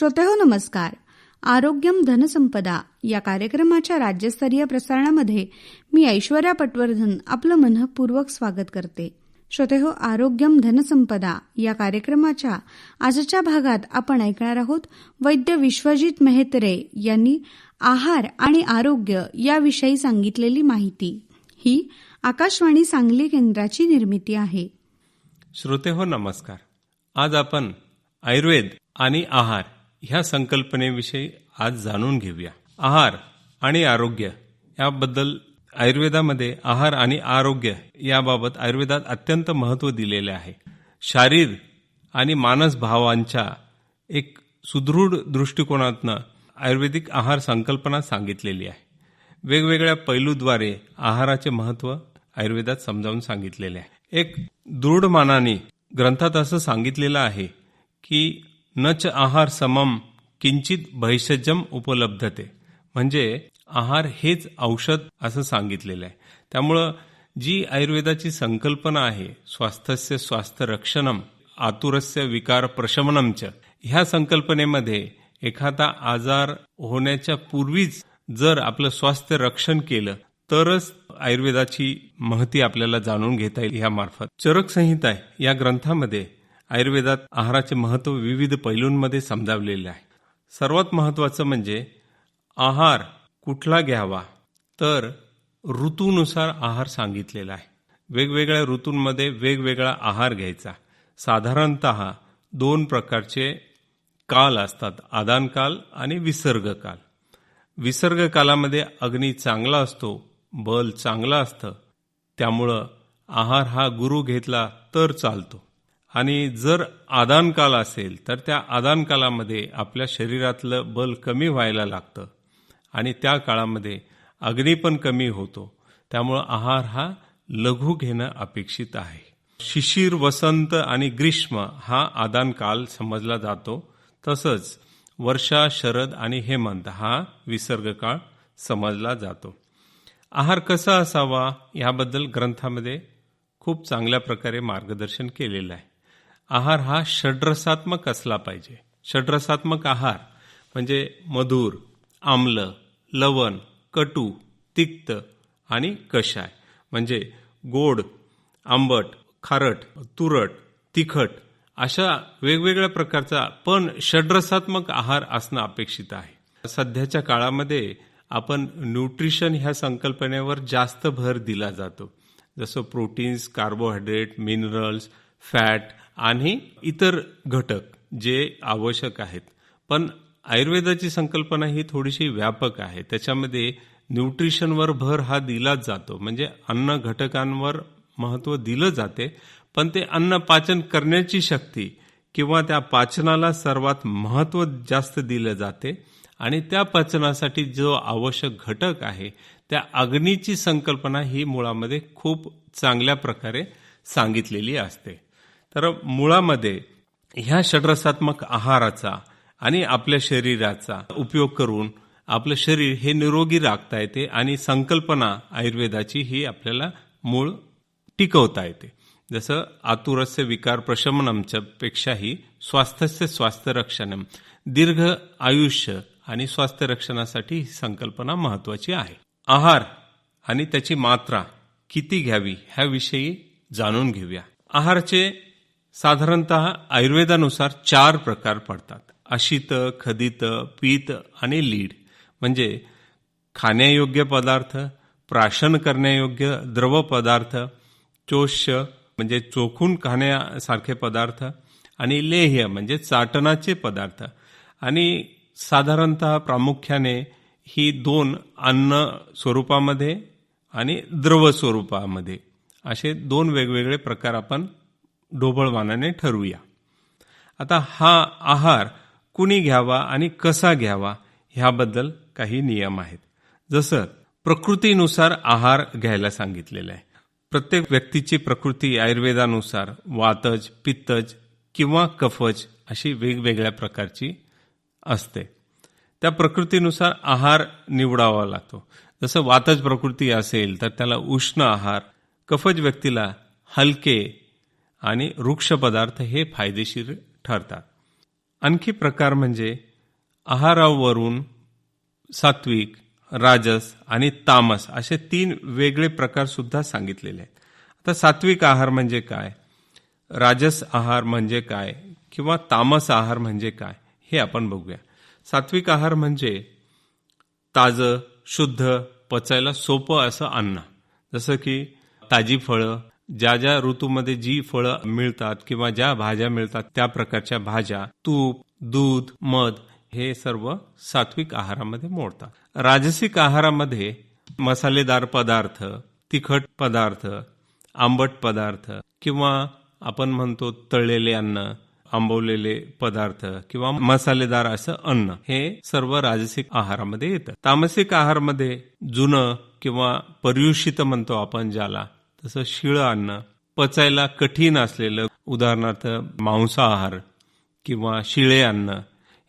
श्रोतेहो नमस्कार. आरोग्यम धनसंपदा या कार्यक्रमाच्या राज्यस्तरीय प्रसारणामध्ये मी ऐश्वर्या पटवर्धन आपलं मनपूर्वक स्वागत करते. श्रोतेहो आरोग्यम धनसंपदा या कार्यक्रमाच्या आजच्या भागात आपण ऐकणार आहोत वैद्य विश्वजित मेहत्रे यांनी आहार आणि आरोग्य याविषयी सांगितलेली माहिती. ही आकाशवाणी सांगली केंद्राची निर्मिती आहे. श्रोते हो नमस्कार. आज आपण आयुर्वेद आणि आहार ह्या संकल्पनेविषयी आज जाणून घेऊया. आहार आणि आरोग्य याबद्दल आयुर्वेदामध्ये आहार आणि आरोग्य याबाबत आयुर्वेदात अत्यंत महत्त्व दिलेले आहे. शारीर आणि मानस भावांच्या एक सुदृढ दृष्टिकोनातनं आयुर्वेदिक आहार संकल्पना सांगितलेली आहे. वेगवेगळ्या पैलूद्वारे आहाराचे महत्त्व आयुर्वेदात समजावून सांगितलेले आहे. एक दृढ मानाने ग्रंथात असं सांगितलेलं आहे की नच आहार समम किंचित भैषजम उपलब्धते. म्हणजे आहार हेच औषध असं सांगितलेलं आहे. त्यामुळं जी आयुर्वेदाची संकल्पना आहे स्वास्थ्यस्य स्वास्थ्य रक्षणम आतुरस्य विकार प्रशमनमच ह्या संकल्पनेमध्ये एखादा आजार होण्याच्या पूर्वीच जर आपलं स्वास्थ्य रक्षण केलं तरच आयुर्वेदाची महती आपल्याला जाणून घेता येईल यामार्फत चरक संहिता या ग्रंथामध्ये आयुर्वेदात आहाराचे महत्त्व विविध पैलूंमध्ये समजावलेले आहे. सर्वात महत्वाचं म्हणजे आहार कुठला घ्यावा तर ऋतूनुसार आहार सांगितलेला आहे. वेगवेगळ्या ऋतूंमध्ये वेगवेगळा आहार घ्यायचा. साधारणत दोन प्रकारचे काल असतात आदानकाल आणि विसर्गकाल. विसर्ग कालामध्ये अग्नी चांगला असतो बल चांगला असतं. त्यामुळं आहार हा गुरु घेतला तर चालतो. आणि जर आदानकाल असेल तर त्या आदानकालामध्ये आपल्या शरीरातलं बल कमी व्हायला लागतं. आणि त्या काळामध्ये अग्नी पण कमी होतो. त्यामुळं आहार हा लघु घेणं अपेक्षित आहे. शिशिर वसंत आणि ग्रीष्म हा आदानकाल समजला जातो. तसंच वर्षा शरद आणि हेमंत हा विसर्ग काळ समजला जातो. आहार कसा असावा याबद्दल ग्रंथामध्ये खूप चांगल्या प्रकारे मार्गदर्शन केलेलं आहे. आहार हा षड्रसात्मक असला पाहिजे. षड्रसात्मक आहार म्हणजे मधुर आम्ल लवण कटू तिक्त आणि कषाय. म्हणजे गोड आंबट खारट तुरट तिखट अशा वेगवेगळ्या प्रकारचा पण षड्रसात्मक आहार असणं अपेक्षित आहे. सध्याच्या काळामध्ये आपण न्यूट्रिशन ह्या संकल्पनेवर जास्त भर दिला जातो. जसं प्रोटीन्स कार्बोहायड्रेट मिनरल्स फॅट आणि इतर घटक जे आवश्यक आहेत. पण आयुर्वेदाची संकल्पना ही थोडीशी व्यापक आहे. त्याच्यामध्ये न्यूट्रिशनवर भर हा दिलाच जातो. म्हणजे अन्न घटकांवर महत्त्व दिलं जाते पण ते अन्न पाचन करण्याची शक्ती किंवा त्या पाचनाला सर्वात महत्त्व जास्त दिलं जाते. आणि त्या पचनासाठी जो आवश्यक घटक आहे त्या अग्नीची संकल्पना ही मुळामध्ये खूप चांगल्या प्रकारे सांगितलेली असते. तर मुळामध्ये ह्या षड्रसात्मक आहाराचा आणि आपल्या शरीराचा उपयोग करून आपलं शरीर हे निरोगी राखता येते आणि संकल्पना आयुर्वेदाची ही आपल्याला मूळ टिकवता येते. जसं आतुरस्य विकार प्रशमनमच्या पेक्षाही स्वास्थ्यस्य स्वास्थ्यरक्षणम दीर्घ आयुष्य आणि स्वास्थ्य रक्षणासाठी ही संकल्पना महत्वाची आहे. आहार आणि त्याची मात्रा किती घ्यावी ह्याविषयी जाणून घेऊया. आहारचे साधारणत आयुर्वेदानुसार चार प्रकार पडतात. अशित खदित पीत आणि लीड. म्हणजे खाण्यायोग्य पदार्थ प्राशन करण्यायोग्य द्रव पदार्थ चोष्य म्हणजे चोखून खाण्यासारखे पदार्थ आणि लेह्य म्हणजे चाटणाचे पदार्थ. आणि साधारणत प्रामुख्याने ही दोन अन्न स्वरूपामध्ये आणि द्रव स्वरूपामध्ये. असे दोन वेगवेगळे प्रकार आपण ढोबळमानाने ठरवूया. आता हा आहार कुणी घ्यावा आणि कसा घ्यावा ह्याबद्दल काही नियम आहेत. जसं प्रकृतीनुसार आहार घ्यायला सांगितलेला आहे. प्रत्येक व्यक्तीची प्रकृती आयुर्वेदानुसार वातज पित्तज किंवा कफज अशी वेगवेगळ्या प्रकारची असते. त्या प्रकृतीनुसार आहार निवडावा लागतो. जसं वातज प्रकृती असेल तर त्याला उष्ण आहार कफज व्यक्तीला हलके आणि वृक्ष पदार्थ हे फायदेशीर ठरतात. आणखी प्रकार म्हणजे आहारावरून सात्विक राजस आणि तामस असे तीन वेगळे प्रकार सुद्धा सांगितलेले आहेत. आता सात्विक आहार म्हणजे काय? राजस आहार म्हणजे काय? किंवा तामस आहार म्हणजे काय? हे आपण बघूया. सात्विक आहार म्हणजे ताजं शुद्ध पचायला सोपं असं अन्न. जसं की ताजी फळं ज्या ज्या ऋतूमध्ये जी फळं मिळतात किंवा ज्या भाज्या मिळतात त्या प्रकारच्या भाज्या तूप दूध मध हे सर्व सात्विक आहारामध्ये मोडतात. राजसिक आहारामध्ये मसालेदार पदार्थ तिखट पदार्थ आंबट पदार्थ किंवा आपण म्हणतो तळलेले अन्न आंबवलेले पदार्थ किंवा मसालेदार असं अन्न हे सर्व राजसिक आहारामध्ये येतं. तामसिक आहारमध्ये जुनं किंवा पर्युषित म्हणतो आपण ज्याला तसं शिळं अन्न पचायला कठीण असलेलं उदाहरणार्थ मांसाहार किंवा शिळे अन्न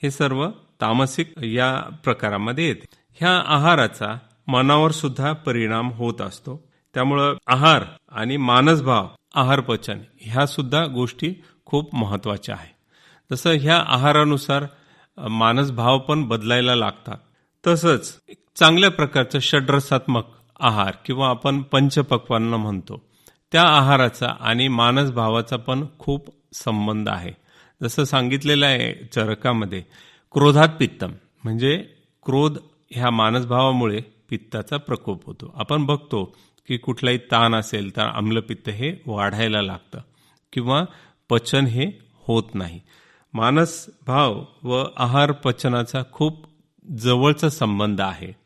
हे सर्व तामसिक या प्रकारामध्ये येते. ह्या आहाराचा मनावर सुद्धा परिणाम होत असतो. त्यामुळं आहार आणि मानसभाव आहार पचन ह्या सुद्धा गोष्टी खूप महत्त्वाच्या आहे. तसं ह्या आहारानुसार मानसभाव पण बदलायला लागतात. तसंच चांगल्या प्रकारचं षड्रसात्मक आहार किंवा आपण पंचपक्वान्न म्हणतो. त्या आहाराचा आणि मानसभावाचा पण खूप संबंध आहे. जसं सांगितलेलं आहे चरकामध्ये क्रोधात पित्तम. म्हणजे क्रोध ह्या मानसभावामुळे पित्ताचा प्रकोप होतो. आपण बघतो की कुठलाही ताण असेल तर आम्लपित्त हे वाढायला लागतं किंवा पचन हे होत नाही. मानस भाव व आहार पचनाचा खूप जवळचा संबंध आहे.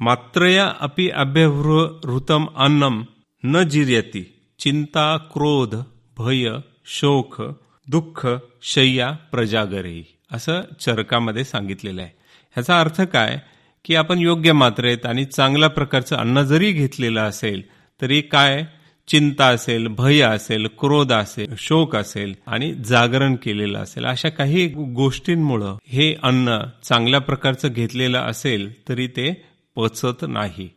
मात्रया अपि अभ्यवृहृतम अन्नम न जिर्यती। चिंता क्रोध भय शोक दुःख शय्या प्रजागरही असं चरकामध्ये सांगितलेलं आहे. ह्याचा अर्थ काय? की आपण योग्य मात्रेत आणि चांगल्या प्रकारचं अन्न जरी घेतलेलं असेल तरी काय? चिंता असेल भय असेल क्रोध असेल शोक असेल आणि जागरण केलेलं असेल. अशा काही गोष्टींमुळं हे अन्न चांगल्या प्रकारचं घेतलेलं असेल तरी ते पचत नाही.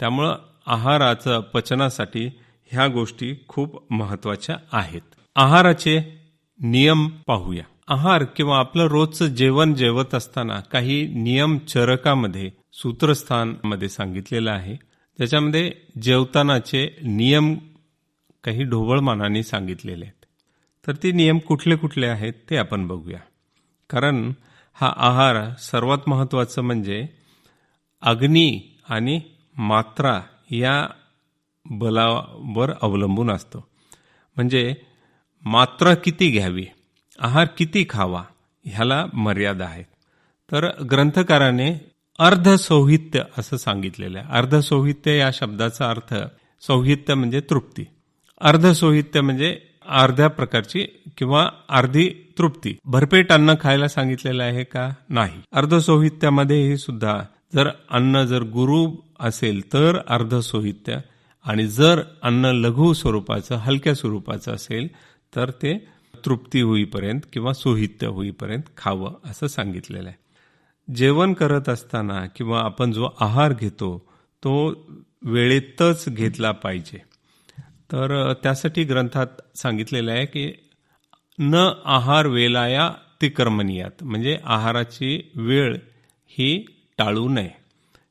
त्यामुळं आहाराचं पचनासाठी ह्या गोष्टी खूप महत्त्वाच्या आहेत. आहाराचे नियम पाहूया. आहार किंवा आपलं रोजचं जेवण जेवत असताना काही नियम चरकामध्ये सूत्रस्थानमध्ये सांगितलेलं आहे. त्याच्यामध्ये जेवतानाचे नियम काही ढोबळमानाने सांगितलेले आहेत. तर ते नियम कुठले कुठले आहेत ते आपण बघूया. कारण हा आहार सर्वात महत्वाचं म्हणजे अग्नी आणि मात्रा या बलावर अवलंबून असतो. म्हणजे मात्रा किती घ्यावी आहार किती खावा ह्याला मर्यादा आहे तर ग्रंथकाराने अर्धसौहित्य असं सांगितलेलं आहे. अर्धसौहित्य या शब्दाचा अर्थ सौहित्य म्हणजे तृप्ती. अर्धसौहित्य म्हणजे अर्ध्या प्रकारची किंवा अर्धी तृप्ती. भरपेट अन्न खायला सांगितलेलं आहे का? नाही. अर्धसौहित्यामध्ये हे सुद्धा जर अन्न जर गुरु असेल तर अर्धसोहित्य. आणि जर अन्न लघु स्वरूपाचं हलक्या स्वरूपाचं असेल तर ते तृप्ती होईपर्यंत किंवा सोहित्य होईपर्यंत खावं असं सांगितलेलं आहे. जेवण करत असताना किंवा आपण जो आहार घेतो तो वेळेतच घेतला पाहिजे. तर त्यासाठी ग्रंथात सांगितलेलं आहे की न आहार वेलाया तिकर्मनियात म्हणजे आहाराची वेळ ही टाळू नये.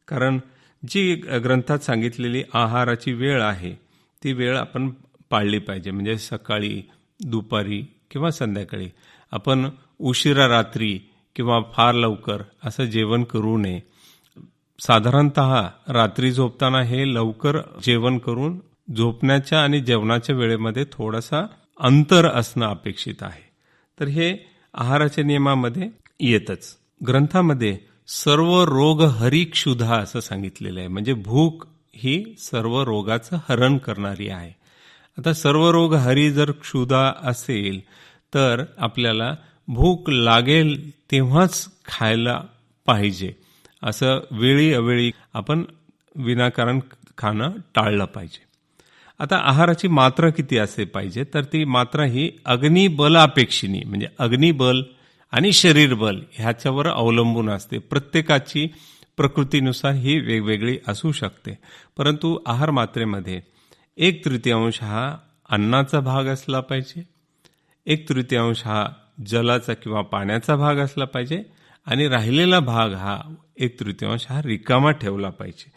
कारण जी ग्रंथात सांगितलेली आहाराची वेळ आहे ती वेळ आपण पाळली पाहिजे. म्हणजे सकाळी दुपारी किंवा संध्याकाळी. आपण उशिरा रात्री किंवा फार लवकर असं जेवण करू नये. साधारणत रात्री झोपताना हे लवकर जेवण करून झोपण्याच्या आणि जेवणाच्या वेळेमध्ये थोडासा अंतर असणं अपेक्षित आहे. तर हे आहाराच्या नियमामध्ये येतच. ग्रंथामध्ये सर्व रोग हरिक्षुधा असं सांगितलेलं आहे. म्हणजे भूक ही सर्व रोगाचं हरण करणारी आहे. आता सर्व रोग हरी जर क्षुधा असेल तर आपल्याला भूक लागेल तेव्हाच खायला पाहिजे. असं वेळी अवेळी आपण विनाकारण खाणं टाळलं पाहिजे. आता आहाराची मात्रा किती असे पाहिजे? तर ती मात्रा ही अग्निबलापेक्षिनी म्हणजे अग्निबल आणि शरीरबल ह्याच्यावर अवलंबून असते. प्रत्येकाची प्रकृतीनुसार ही वेगवेगळी असू शकते. परंतु आहार मात्रेमध्ये एक तृतीयांश हा अन्नाचा भाग असला पाहिजे एक तृतीयांश हा जलाचा किंवा पाण्याचा भाग असला पाहिजे आणि राहिलेला भाग हा एक तृतीयांश हा रिकामा ठेवला पाहिजे.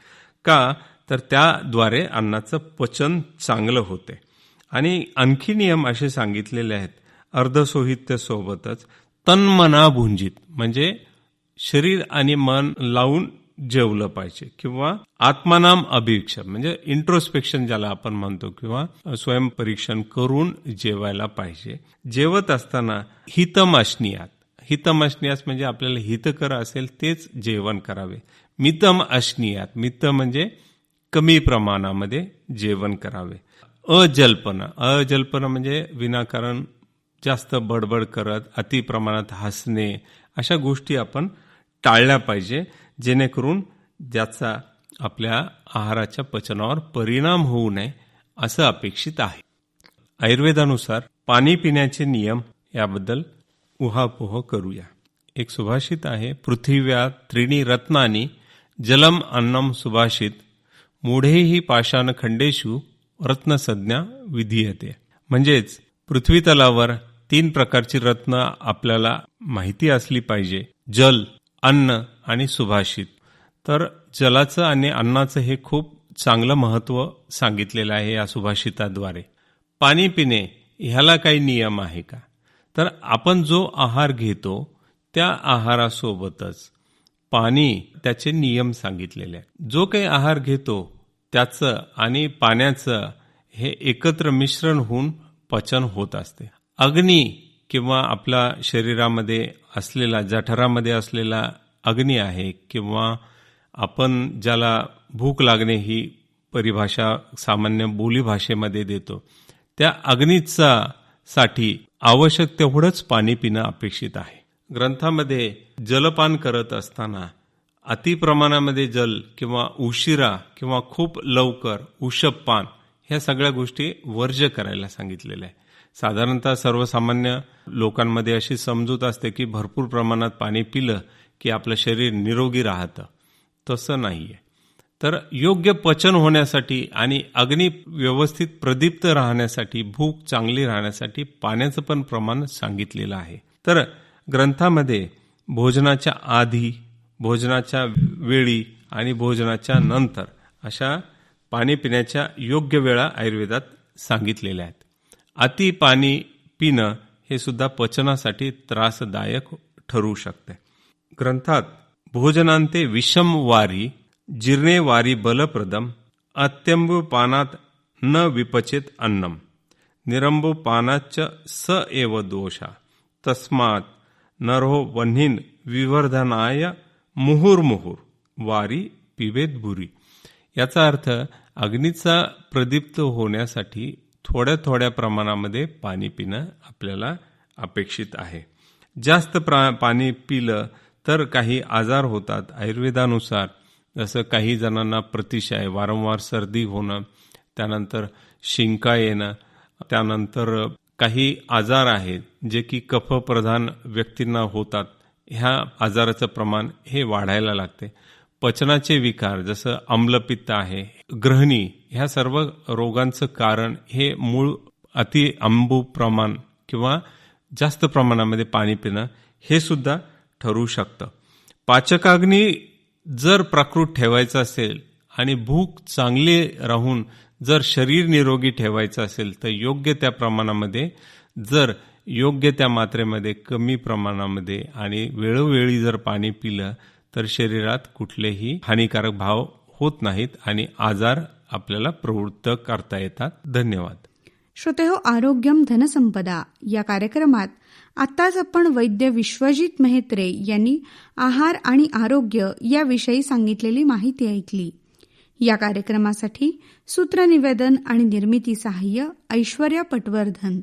का? तर त्याद्वारे अन्नाचं पचन चांगलं होते. आणि आणखी नियम असे सांगितलेले आहेत. अर्धसोहित्यासोबतच तन्मना भुंजित म्हणजे शरीर आणि मन लावून जेवलं पाहिजे किंवा आत्मानाम अभिक्षण म्हणजे इंट्रोस्पेक्शन ज्याला आपण म्हणतो किंवा स्वयंपरीक्षण करून जेवायला पाहिजे. जेवत असताना हितमाशनियात हितम म्हणजे आपल्याला हितकर असेल तेच जेवण करावे. मितम अशनियात मित म्हणजे कमी प्रमाणामध्ये जेवण करावे. अजल्पना अजल्पना म्हणजे विनाकारण जास्त बडबड करत अति प्रमाणात हसणे अशा गोष्टी आपण टाळल्या पाहिजे जेणेकरून ज्याचा आपल्या आहाराच्या पचनावर परिणाम होऊ नये असं अपेक्षित आहे. आयुर्वेदानुसार पाणी पिण्याचे नियम याबद्दल उहापोह करूया. एक सुभाषित आहे पृथ्व्या त्रिणी रत्नानी जलम अन्नम सुभाषित मुढेही पाषाण खंडेशू रत्नसज्ञा विधीयते. म्हणजेच पृथ्वीतलावर तीन प्रकारची रत्न आपल्याला माहिती असली पाहिजे. जल अन्न आणि सुभाषित. तर जलाचं आणि अन्नाचं हे खूप चांगलं महत्त्व सांगितलेलं आहे या सुभाषिताद्वारे. पाणी पिणे ह्याला काही नियम आहे का? तर आपण जो आहार घेतो त्या आहारासोबतच पाणी त्याचे नियम सांगितलेले आहेत. जो काही आहार घेतो त्याचं आणि पाण्याचं हे एकत्र मिश्रण होऊन पचन होत असते. अग्नी किंवा आपला शरीरामध्ये असलेला जठरामध्ये असलेला अग्नी आहे किंवा आपण ज्याला भूक लागणे ही परिभाषा सामान्य बोलीभाषेमध्ये देतो त्या अग्नीचा साठी आवश्यक तेवढंच पाणी पिणं अपेक्षित आहे. ग्रंथामध्ये जलपान करत असताना अति प्रमाणामध्ये जल किंवा उशिरा किंवा खूप लवकर उषपान ह्या सगळ्या गोष्टी वर्ज करायला सांगितलेल्या आहे साधारणतः सर्वसामान्य लोकांमध्ये अशी समजूत असते की भरपूर प्रमाणात पाणी पिलं की आपलं शरीर निरोगी राहतं. तसं नाही आहे तर योग्य पचन होण्यासाठी आणि अग्नी व्यवस्थित प्रदीप्त राहण्यासाठी भूक चांगली राहण्यासाठी पाण्याचं पण प्रमाण सांगितलेलं आहे. तर ग्रंथामध्ये भोजनाच्या आधी भोजनाच्या वेळी आणि भोजनाच्या नंतर अशा पाणी पिण्याच्या योग्य वेळा आयुर्वेदात सांगितलेल्या आहेत. अति पाणी पिणं हे सुद्धा पचनासाठी त्रासदायक ठरू शकते. ग्रंथात भोजनांते विषम वारी जिर्णे वारी बलप्रदम अत्यंबू पानात न विपचेत अन्नम निरंबू पानाच स एव दोषा तस्मात नरो वन्हीन विवर्धनाय मुहुर्मुहुर वारी पिवेत भुरी. याचा अर्थ अग्नीचा प्रदीप्त होण्यासाठी थोड्या थोड्या प्रमाणामध्ये पाणी पिणं आपल्याला अपेक्षित आहे. जास्त प्रा पाणी पिलं तर काही आजार होतात आयुर्वेदानुसार. जसं काही जणांना प्रतिशय वारंवार सर्दी होणं त्यानंतर शिंका येणं त्यानंतर काही आजार आहेत जे की कफप्रधान व्यक्तींना होतात. ह्या आजाराचं प्रमाण हे वाढायला लागते. पचनाचे विकार जसं आम्लपित्त आहे ग्रहणी ह्या सर्व रोगांचं कारण हे मूळ अति आंबू प्रमाण किंवा जास्त प्रमाणामध्ये पाणी पिणं हे सुद्धा ठरू शकतं. पाचकाग्नी जर प्राकृत ठेवायचं असेल आणि भूक चांगली राहून जर शरीर निरोगी ठेवायचं असेल तर योग्य त्या प्रमाणामध्ये जर योग्य त्या मात्रेमध्ये कमी प्रमाणामध्ये आणि वेळोवेळी जर पाणी पिलं तर शरीरात कुठलेही हानिकारक भाव होत नाहीत आणि आजार आपल्याला प्रवृत्त करता येतात. धन्यवाद. श्रोते हो आरोग्यम धनसंपदा या कार्यक्रमात आत्ताच आपण वैद्य विश्वजित मेहत्रे यांनी आहार आणि आरोग्य याविषयी सांगितलेली माहिती ऐकली. या कार्यक्रमासाठी सूत्रनिवेदन आणि निर्मिती सहाय्य ऐश्वर्या पटवर्धन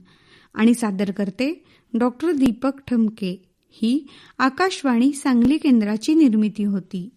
आणि सादरकर्ते डॉक्टर दीपक ठमके. ही आकाशवाणी सांगली केंद्राची निर्मिती होती.